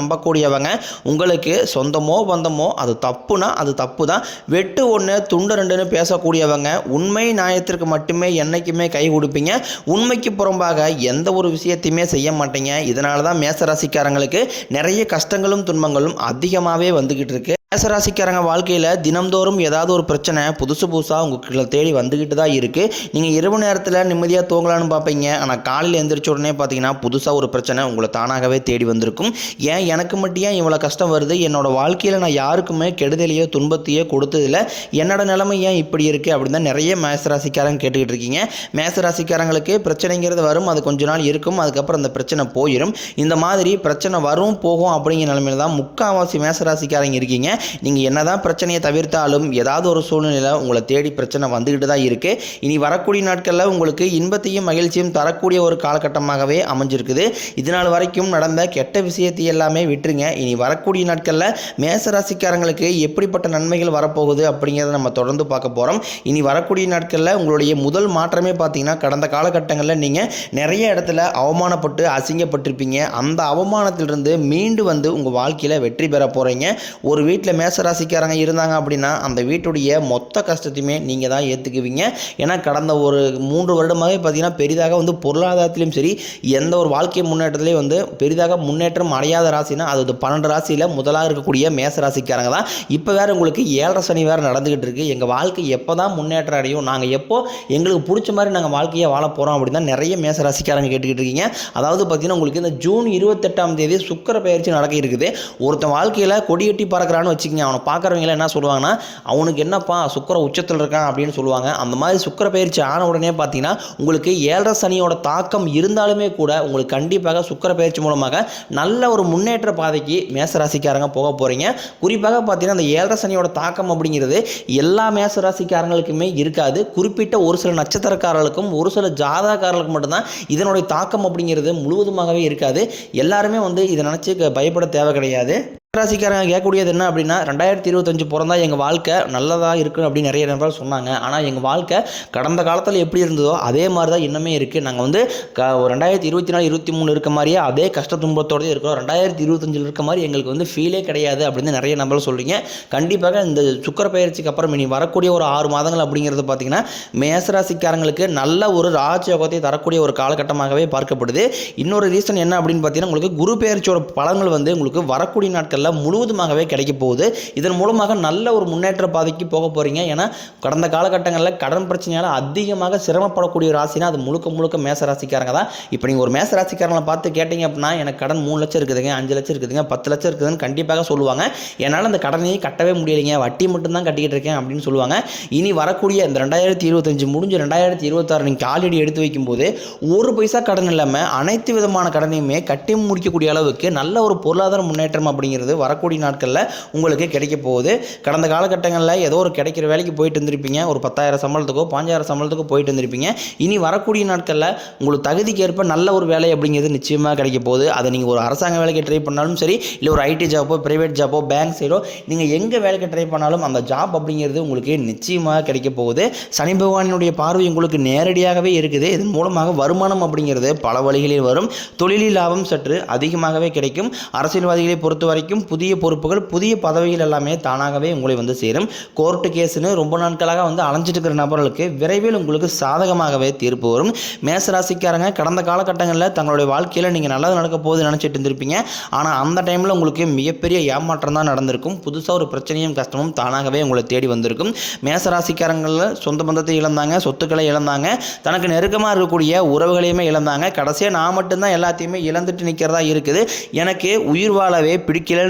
நம்பக்கூடியவங்க. உங்களுக்கு சொந்தமோ பந்தமோ அது தப்புனா அது தப்பு தான் வெட்டு ஒன்று துண்டு ரெண்டுன்னு பேசக்கூடியவங்க உண்மை நியாயத்திற்கு மட்டுமே என்னைக்குமே கை கொடுப்பீங்க. உண்மைக்கு புறம்பாக எந்த ஒரு விஷயத்தையுமே செய்ய மாட்டீங்க. இதனால தான் மேசராசிக்காரங்களுக்கு நிறைய கஷ்டங்களும் துன்பங்களும் அதிகமாகவே வந்துக்கிட்டு இருக்கு. மேசராசிக்காரங்க வாழ்க்கையில் தினம்தோறும் ஏதாவது ஒரு பிரச்சனை புதுசு புதுசாக உங்களுக்கு தேடி வந்துக்கிட்டு தான் இருக்குது நீங்கள் இரவு நேரத்தில் நிம்மதியாக தூங்கலான்னு பார்ப்பீங்க. ஆனால் காலையில் எந்திரிச்ச உடனே பார்த்தீங்கன்னா புதுசாக ஒரு பிரச்சனை உங்களை தானாகவே தேடி வந்திருக்கும். ஏன்? எனக்கு மட்டும் ஏன் இவ்வளோ கஷ்டம் வருது? என்னோடய வாழ்க்கையில் நான் யாருக்குமே கெடுதலையோ துன்பத்தையோ கொடுத்ததில்ல. என்னோட நிலைமை ஏன் இப்படி இருக்குது அப்படின்னு தான் நிறைய மேசராசிக்காரங்க கேட்டுக்கிட்டு இருக்கீங்க. மேசராசிக்காரங்களுக்கு பிரச்சனைங்கிறது வரும் அது கொஞ்ச நாள் இருக்கும் அதுக்கப்புறம் அந்த பிரச்சனை போயிடும் இந்த மாதிரி பிரச்சனை வரும் போகும் அப்படிங்கிற நிலைமையில தான் முக்கால்வாசி மேசராசிக்காரங்க இருக்கீங்க. நீங்கள் என்னதான் பிரச்சனையை தவிர்த்தாலும் ஏதாவது ஒரு சூழ்நிலையில் உங்களை தேடி பிரச்சனை வந்துக்கிட்டு தான் இருக்குது இனி வரக்கூடிய நாட்களில் உங்களுக்கு இன்பத்தையும் மகிழ்ச்சியும் தரக்கூடிய ஒரு காலகட்டமாகவே அமைஞ்சிருக்குது. இது நாள் வரைக்கும் நடந்த கெட்ட விஷயத்தை எல்லாமே விட்டுருங்க. இனி வரக்கூடிய நாட்களில் மேசராசிக்காரங்களுக்கு எப்படிப்பட்ட நன்மைகள் வரப்போகுது அப்படிங்கிறத நம்ம தொடர்ந்து பார்க்க போகிறோம் இனி வரக்கூடிய நாட்களில் உங்களுடைய முதல் மாற்றமே பார்த்தீங்கன்னா கடந்த காலகட்டங்களில் நீங்கள் நிறைய இடத்துல அவமானப்பட்டு அசிங்கப்பட்டிருப்பீங்க. அந்த அவமானத்திலிருந்து மீண்டு வந்து உங்கள் வாழ்க்கையில் வெற்றி பெற போகிறீங்க ஒரு வீட்டில் மேசராசிக்காரங்க இருந்தாங்க அப்படின்னா அந்த வீட்டுடைய மொத்த கஷ்டத்தையுமே நீங்கள் தான் ஏற்றுக்குவீங்க ஏன்னா கடந்த ஒரு மூன்று வருடமாகவே பார்த்தீங்கன்னா பெரிதாக வந்து பொருளாதாரத்திலையும் சரி எந்த ஒரு வாழ்க்கை முன்னேற்றத்திலையும் வந்து பெரிதாக முன்னேற்றம் அடையாத ராசினா அது பன்னெண்டு ராசியில் முதலாக இருக்கக்கூடிய மேச ராசிக்காரங்க தான். இப்போ வேறு உங்களுக்கு ஏழரை சனி வேறு நடந்துக்கிட்டு இருக்குது எங்கள் வாழ்க்கை எப்போ தான் முன்னேற்றம் அடையும் நாங்கள் எப்போ எங்களுக்கு பிடிச்ச மாதிரி நாங்கள் வாழ்க்கையை வாழ போகிறோம் அப்படின்னு தான் நிறைய மேச ராசிக்காரங்க கேட்டுக்கிட்டு இருக்கீங்க. அதாவது பார்த்தீங்கன்னா உங்களுக்கு இந்த ஜூன் இருபத்தெட்டாம் தேதி சுக்கர பயிற்சி நடக்க இருக்குது. ஒருத்தன் வாழ்க்கையில் கொடியட்டி பறக்கிறான்னு வச்சுக்கோங்க. அவனை பார்க்குறவங்க என்ன சொல்லுவாங்கன்னா அவனுக்கு என்னப்பா சுக்கர உச்சத்தில் இருக்கான் அப்படின்னு சொல்லுவாங்க. அந்த மாதிரி சுக்கர பயிற்சி ஆன உடனே பார்த்தீங்கன்னா உங்களுக்கு ஏழரை சனியோட தாக்கம் இருந்தாலுமே கூட உங்களுக்கு கண்டிப்பாக சுக்கர பயிற்சி மூலமாக நல்ல ஒரு முன்னேற்ற பாதைக்கு மேசராசிக்காரங்க போக போகிறீங்க குறிப்பாக பார்த்தீங்கன்னா அந்த ஏழரை சனியோட தாக்கம் அப்படிங்கிறது எல்லா மேசராசிக்காரங்களுக்குமே இருக்காது. குறிப்பிட்ட ஒரு சில நட்சத்திரக்காரர்களுக்கும் ஒரு சில ஜாதகாரர்களுக்கும் மட்டும்தான் இதனுடைய தாக்கம் அப்படிங்கிறது முழுவதுமாகவே இருக்காது. எல்லாருமே வந்து இதை நினச்சி பயப்பட தேவை கிடையாது. ராசிக்காரங்க கேட்கக்கூடியது என்ன அப்படின்னா ரெண்டாயிரத்தி இருபத்தஞ்சு பிறந்தா எங்கள் வாழ்க்கை நல்லதாக இருக்கும் அப்படின்னு நிறைய நபர்கள் சொன்னாங்க. ஆனால் எங்கள் வாழ்க்கை கடந்த காலத்தில் எப்படி இருந்ததோ அதே மாதிரி தான் இன்னுமே இருக்குது நாங்கள் வந்து க ரெண்டாயிரத்தி இருபத்தி நாலு இருபத்தி மூணு இருக்க மாதிரியே அதே கஷ்ட துன்பத்தோடய இருக்கிறோம். ரெண்டாயிரத்தி இருபத்தஞ்சில் இருக்க மாதிரி எங்களுக்கு வந்து ஃபீலே கிடையாது அப்படின்னு நிறைய நபர்கள் சொல்கிறீங்க கண்டிப்பாக இந்த சுக்கர பயிற்சிக்கு அப்புறம் இனி வரக்கூடிய ஒரு ஆறு மாதங்கள் அப்படிங்கிறது பார்த்தீங்கன்னா மேசராசிக்காரங்களுக்கு நல்ல ஒரு ராஜயோகத்தை தரக்கூடிய ஒரு காலகட்டமாகவே பார்க்கப்படுது. இன்னொரு ரீசன் என்ன அப்படின்னு பார்த்தீங்கன்னா உங்களுக்கு குரு பயிற்சியோட பலன்கள் வந்து உங்களுக்கு வரக்கூடிய நாட்கள் நாட்களில் முழுவதுமாகவே கிடைக்க போகுது. இதன் மூலமாக நல்ல ஒரு முன்னேற்ற பாதைக்கு போக போகிறீங்க ஏன்னா கடந்த காலகட்டங்களில் கடன் பிரச்சனையால் அதிகமாக சிரமப்படக்கூடிய ராசினா அது முழுக்க முழுக்க மேச ராசிக்காரங்க தான். இப்போ நீங்கள் ஒரு மேச ராசிக்காரங்களை பார்த்து கேட்டிங்க அப்படின்னா எனக்கு கடன் மூணு லட்சம் இருக்குதுங்க அஞ்சு லட்சம் இருக்குதுங்க பத்து லட்சம் இருக்குதுன்னு கண்டிப்பாக சொல்லுவாங்க. என்னால் அந்த கடனையே கட்டவே முடியலைங்க. வட்டி மட்டும்தான் கட்டிக்கிட்டு இருக்கேன் அப்படின்னு சொல்லுவாங்க. இனி வரக்கூடிய இந்த ரெண்டாயிரத்தி இருபத்தஞ்சு முடிஞ்சு ரெண்டாயிரத்தி இருபத்தாறு நீங்கள் காலடி எடுத்து வைக்கும்போது ஒரு பைசா கடன் இல்லாமல் அனைத்து விதமான கடனையுமே கட்டி முடிக்கக்கூடிய அளவுக்கு நல்ல ஒரு பொருளாதார முன்னேற்றம் அப்படிங்கிறது வரக்கூடிய நாட்களில் உங்களுக்கு கிடைக்க போகுது. கடந்த காலகட்டங்களில் ஏதோ ஒரு கிடைக்கிற வேலைக்கு போயிட்டு இருந்திருப்பீங்க. ஒரு பத்தாயிரம் சம்பளத்துக்கோ பாஞ்சாயிரம் சம்பளத்துக்கோ போயிட்டு இருந்திருப்பீங்க. இனி வரக்கூடிய நாட்களில் உங்களுக்கு தகுதிக்கு ஏற்ப நல்ல ஒரு வேலை அப்படிங்கிறது நிச்சயமாக கிடைக்க போகுது. அதை நீங்கள் ஒரு அரசாங்க வேலைக்கு ட்ரை பண்ணாலும் சரி இல்லை ஒரு ஐடி ஜாப்போ ப்ரைவேட் ஜாப்போ பேங்க் சைடோ நீங்கள் எங்கே வேலைக்கு ட்ரை பண்ணாலும் அந்த ஜாப் அப்படிங்கிறது உங்களுக்கு நிச்சயமாக கிடைக்க போகுது. சனி பகவானினுடைய பார்வை உங்களுக்கு நேரடியாகவே இருக்குது. இதன் மூலமாக வருமானம் அப்படிங்கிறது பல வழிகளில் வரும். தொழிலில் லாபம் சற்று அதிகமாகவே கிடைக்கும். அரசியல்வாதிகளை பொறுத்த வரைக்கும் புதிய பொறுப்புகள் புதிய பதவிகள் எல்லாமே தானாகவே உங்களை வந்து சேரும். கோர்ட்டு கேஸுன்னு ரொம்ப நாட்களாக வந்து அலைஞ்சிட்டு இருக்கிற நபர்களுக்கு விரைவில் உங்களுக்கு சாதகமாகவே தீர்ப்பு வரும். மேசராசிக்காரங்க கடந்த காலகட்டங்களில் தங்களுடைய வாழ்க்கையில் நீங்கள் நல்லது நடக்க போகுது நினச்சிட்டு இருந்திருப்பீங்க. ஆனால் அந்த டைமில் உங்களுக்கு மிகப்பெரிய ஏமாற்றம் தான் நடந்திருக்கும். புதுசாக ஒரு பிரச்சனையும் கஷ்டமும் தானாகவே உங்களை தேடி வந்திருக்கும். மேசராசிக்காரங்களில் சொந்த பந்தத்தை இழந்தாங்க சொத்துக்களை இழந்தாங்க. தனக்கு நெருக்கமாக இருக்கக்கூடிய உறவுகளையுமே இழந்தாங்க. கடைசியாக நான் மட்டும்தான் எல்லாத்தையுமே இழந்துட்டு நிற்கிறதா இருக்குது. எனக்கு உயிர் வாழவே பிடிக்கலன்னு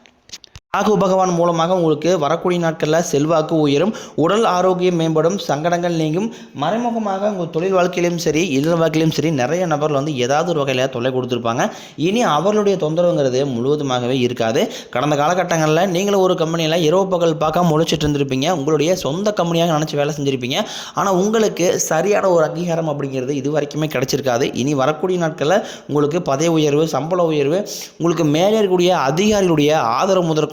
ராகு பகவான் மூலமாக உங்களுக்கு வரக்கூடிய நாட்களில் செல்வாக்கு உயரும் உடல் ஆரோக்கியம் மேம்படும் சங்கடங்கள் நீங்கும். மறைமுகமாக உங்கள் தொழில் வாழ்க்கையிலும் சரி இல்ல வாழ்க்கையிலும் சரி நிறைய நபர்கள் வந்து ஏதாவது ஒரு வகையில் தொல்லை கொடுத்துருப்பாங்க. இனி அவர்களுடைய தொந்தரவுங்கிறது முழுவதுமாகவே இருக்காது. கடந்த காலகட்டங்களில் நீங்களும் ஒரு கம்பெனியில் இரவு பகல் பார்க்காம முழிச்சிட்டு இருந்திருப்பீங்க. உங்களுடைய சொந்த கம்பெனியாக நினச்சி வேலை செஞ்சுருப்பீங்க. ஆனால் உங்களுக்கு சரியான ஒரு அங்கீகாரம் அப்படிங்கிறது இது வரைக்குமே கிடச்சிருக்காது. இனி வரக்கூடிய நாட்களில் உங்களுக்கு பதவி உயர்வு சம்பள உயர்வு உங்களுக்கு மேலே இருக்கக்கூடிய அதிகாரிகளுடைய ஆதரவு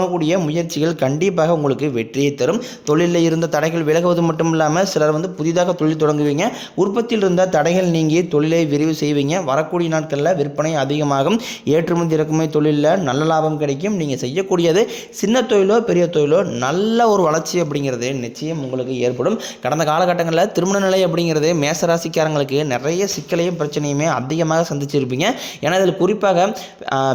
தொடங்கக்கூடிய முயற்சிகள் கண்டிப்பாக உங்களுக்கு வெற்றியை தரும். தொழிலில் இருந்த தடைகள் விலகுவது மட்டும் இல்லாமல் சிலர் வந்து புதிதாக தொழில் தொடங்குவீங்க. உற்பத்தியில் இருந்த தடைகள் நீங்கி தொழிலை விரிவு செய்வீங்க. வரக்கூடிய நாட்களில் விற்பனை அதிகமாகும். ஏற்றுமதி இறக்குமதி தொழிலில் நல்ல லாபம் கிடைக்கும். நீங்கள் செய்யக்கூடியது சின்ன தொழிலோ பெரிய தொழிலோ நல்ல ஒரு வளர்ச்சி அப்படிங்கிறது நிச்சயம் உங்களுக்கு ஏற்படும். கடந்த காலகட்டங்களில் திருமண நிலை அப்படிங்கிறது மேசராசிக்காரங்களுக்கு நிறைய சிக்கலையும் பிரச்சனையுமே அதிகமாக சந்திச்சிருப்பீங்க. ஏன்னா இதில் குறிப்பாக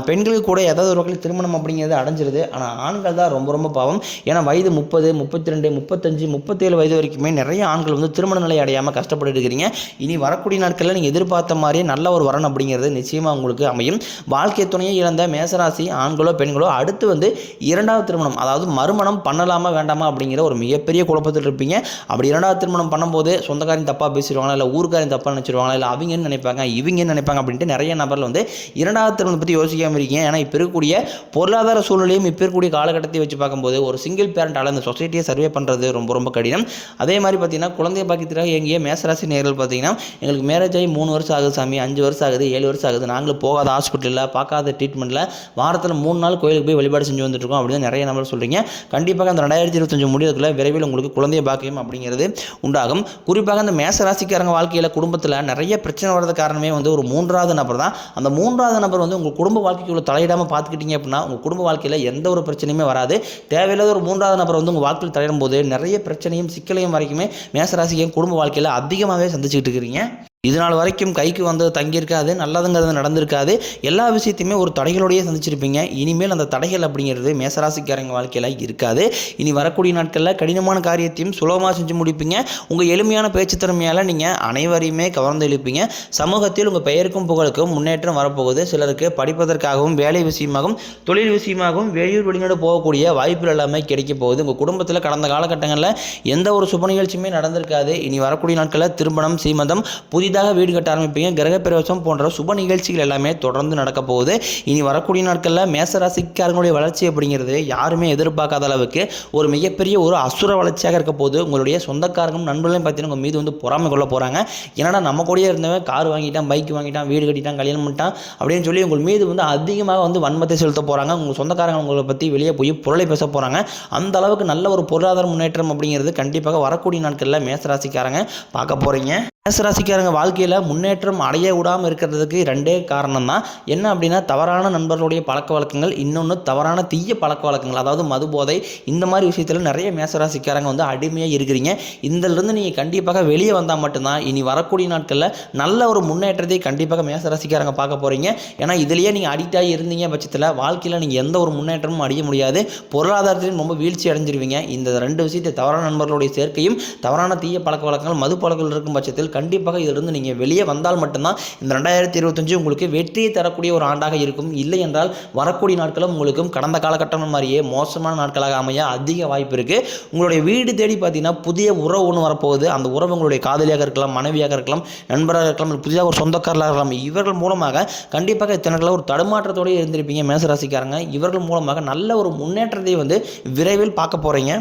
பெண்களுக்கு கூட ஏதாவது ஒரு வகையில் திருமணம் அப்படிங்கிறது அடைஞ்சிருது. ஆனால் ஆண்கள் தான் ரொம்ப ரொம்ப பாவம். ஏன்னா வயது முப்பது முப்பத்தி ரெண்டு முப்பத்தஞ்சு முப்பத்தேழு வயது வரைக்குமே நிறைய ஆண்கள் வந்து திருமண நிலை அடையாமல் கஷ்டப்பட்டு இருக்கிறீங்க. இனி வரக்கூடிய நாட்களில் நீங்கள் எதிர்பார்த்த மாதிரியே நல்ல ஒரு வரன் அப்படிங்கிறது நிச்சயமாக உங்களுக்கு அமையும். வாழ்க்கை துணையை இழந்த மேசராசி ஆண்களோ பெண்களோ அடுத்து வந்து இரண்டாவது திருமணம் அதாவது மறுமணம் பண்ணலாமா வேண்டாமா அப்படிங்கிற ஒரு மிகப்பெரிய குழப்பத்தில் இருப்பீங்க. அப்படி இரண்டாவது திருமணம் பண்ணும்போது சொந்தக்காரன் தப்பாக பேசிடுவாங்களா இல்லை ஊருக்காரன் தப்பாக நினச்சிருவாங்களா இல்லை அவங்கன்னு நினைப்பாங்க இவங்கன்னு நினைப்பாங்க அப்படின்ட்டு நிறைய நபர்கள் வந்து இரண்டாவது திருமணம் பற்றி யோசிக்காமல் இருக்கீங்க. ஏன்னா இப்போ இருக்கக்கூடிய பொருளாதார சூழ்நிலையும் இப்போ இருக்கக்கூடிய காலகட்டத்தை வச்சு பார்க்கும்போது ஒரு சிங்கிள் பேரண்டால் அந்த சொசைட்டியை சர்வே பண்ணுறது ரொம்ப ரொம்ப கடினம். அதே மாதிரி பார்த்தீங்கன்னா குழந்தை பாக்கியத்திற்காக எங்கேயே மேசராசி நேர்கள் பார்த்தீங்கன்னா எங்களுக்கு மேரேஜ் ஆகி மூணு வருஷம் ஆகுது சாமி அஞ்சு வருஷம் ஆகுது ஏழு வருஷம் ஆகுது. நாங்களும் போகாத ஹாஸ்பிட்டலில் பார்க்காத ட்ரீட்மெண்ட்டில் வாரத்தில் மூணு நாள் கோயிலுக்கு போய் வழிபாடு செஞ்சு வந்துட்டுருக்கோம் அப்படின்னு நிறைய நபர் சொல்கிறீங்க கண்டிப்பாக அந்த ரெண்டாயிரத்தி இருபத்தஞ்சு முடியறதுக்குள்ள விரைவில் உங்களுக்கு குழந்தைய பாக்கியம் அப்படிங்கிறது உண்டாகும். குறிப்பாக அந்த மேச ராசிக்காரங்க வாழ்க்கையில் குடும்பத்தில் நிறைய பிரச்சனை வர்றது காரணமே வந்து ஒரு மூன்றாவது நபர் தான். அந்த மூன்றாவது நபர் வந்து உங்கள் குடும்ப வாழ்க்கைக்குள்ள தலையிடாமல் பார்த்துக்கிட்டீங்க அப்படின்னா உங்கள் குடும்ப வாழ்க்கையில் எந்த ஒரு பிரச்சனையுமே வராது. தேவையில்லாத ஒரு மூன்றாவது நபர் வந்து உங்கள் வாழ்க்கையில் தலையிடும் போது நிறைய பிரச்சனையும் சிக்கலையும் வரைக்குமே மேசராசிக்கும் குடும்ப வாழ்க்கையில் அதிகமாகவே சந்திச்சுக்கிட்டு இருக்கிறீங்க. இது நாள் வரைக்கும் கைக்கு வந்தது தங்கியிருக்காது நல்லதுங்கிறது நடந்திருக்காது. எல்லா விஷயத்தையுமே ஒரு தடைகளோடையே சந்திச்சிருப்பீங்க. இனிமேல் அந்த தடைகள் அப்படிங்கிறது மேசராசிக்காரங்க வாழ்க்கையில் இருக்காது. இனி வரக்கூடிய நாட்களில் கடினமான காரியத்தையும் சுலபமாக செஞ்சு முடிப்பீங்க. உங்கள் எளிமையான பேச்சு திறமையால் நீங்கள் அனைவரையுமே கவர்ந்து இழுப்பீங்க. சமூகத்தில் உங்கள் பெயருக்கும் புகழுக்கும் முன்னேற்றம் வரப்போகுது. சிலருக்கு படிப்பதற்காகவும் வேலை விஷயமாகவும் தொழில் விஷயமாகவும் வெளியூர் வெளிநாடு போகக்கூடிய வாய்ப்புகள் எல்லாமே கிடைக்க போகுது. உங்கள் குடும்பத்தில் கடந்த காலகட்டங்களில் எந்த ஒரு சுப நிகழ்ச்சியுமே நடந்திருக்காது. இனி வரக்கூடிய நாட்களில் திருமணம் சீமந்தம் புதிதாக வீடு கட்ட ஆரம்பிப்பீங்க. கிரகப்பிரவேசம் போன்ற சுப நிகழ்ச்சிகள் எல்லாமே தொடர்ந்து நடக்க போகுது. இனி வரக்கூடிய நாட்களில் மேசராசிக்காரங்களுடைய வளர்ச்சி அப்படிங்கிறது யாருமே எதிர்பார்க்காத அளவுக்கு ஒரு மிகப்பெரிய ஒரு அசுர வளர்ச்சியாக இருக்க போது உங்களுடைய சொந்தக்காரங்களும் நண்பர்களையும் பார்த்தீங்கன்னா உங்கள் மீது வந்து பொறாமை கொள்ள போகிறாங்க என்னடா நம்ம கூடயே இருந்தவன் கார் வாங்கிட்டான் பைக் வாங்கிட்டான் வீடு கட்டிட்டான் கல்யாணம் பண்ணிட்டான் அப்படின்னு சொல்லி உங்கள் மீது வந்து அதிகமாக வந்து வன்மத்தை செலுத்த போகிறாங்க உங்கள் சொந்தக்காரங்க உங்களை பற்றி வெளியே போய் புரளை பேச போகிறாங்க அந்த அளவுக்கு நல்ல ஒரு பொருளாதார முன்னேற்றம் அப்படிங்கிறது கண்டிப்பாக வரக்கூடிய நாட்களில் மேசராசிக்காரங்க பார்க்க போகிறீங்க மேசராசிக்காரங்க வாழ்க்கையில் முன்னேற்றம் அடைய விடாமல் இருக்கிறதுக்கு ரெண்டே காரணம் தான் என்ன அப்படின்னா தவறான நண்பர்களுடைய பழக்க வழக்கங்கள் இன்னொன்று தவறான தீய பழக்க வழக்கங்கள். அதாவது மது போதை இந்த மாதிரி விஷயத்தில் நிறைய மேசராசிக்காரங்க வந்து அடிமையாக இருக்கிறீங்க. இதிலிருந்து நீங்கள் கண்டிப்பாக வெளியே வந்தால் மட்டும்தான் இனி வரக்கூடிய நாட்களில் நல்ல ஒரு முன்னேற்றத்தை கண்டிப்பாக மேசராசிக்காரங்க பார்க்க போகிறீங்க ஏன்னா இதுலேயே நீங்கள் அடிக்ட் ஆகி இருந்தீங்க பட்சத்தில் வாழ்க்கையில் நீங்கள் எந்த ஒரு முன்னேற்றமும் அடைய முடியாது. பொருளாதாரத்திலும் ரொம்ப வீழ்ச்சி அடைஞ்சிருவீங்க. இந்த ரெண்டு விஷயத்தை தவறான நண்பர்களுடைய சேர்க்கையும் தவறான தீய பழக்க வழக்கங்கள் மது பழக்கங்கள் இருக்கும் பட்சத்தில் கண்டிப்பாக இதிலிருந்து நீங்கள் வெளியே வந்தால் மட்டும்தான் இந்த ரெண்டாயிரத்தி இருபத்தஞ்சு உங்களுக்கு வெற்றியை தரக்கூடிய ஒரு ஆண்டாக இருக்கும். இல்லை என்றால் வரக்கூடிய நாட்களும் உங்களுக்கும் கடந்த காலகட்டம் மாதிரியே மோசமான நாட்களாக அமைய அதிக வாய்ப்பு இருக்குது உங்களுடைய வீடு தேடி பார்த்தீங்கன்னா புதிய உறவு ஒன்று வரப்போகுது. அந்த உறவு உங்களுடைய காதலியாக இருக்கலாம் மனைவியாக இருக்கலாம் நண்பராக இருக்கலாம் இல்லை புதிதாக ஒரு சொந்தக்காரராக இருக்கலாம். இவர்கள் மூலமாக கண்டிப்பாக இத்தனை ஒரு தடுமாற்றத்தோடு இருந்திருப்பீங்க. மேசராசிக்காரங்க இவர்கள் மூலமாக நல்ல ஒரு முன்னேற்றத்தை வந்து விரைவில் பார்க்க போகிறீங்க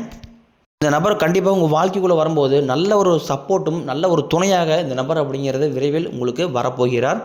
இந்த நபர் கண்டிப்பாக உங்கள் வாழ்க்கைக்குள்ளே வரும்போது நல்ல ஒரு சப்போர்ட்டும் நல்ல ஒரு துணையாக இந்த நபர் அப்படிங்கிறது விரைவில் உங்களுக்கு வரப்போகிறார்.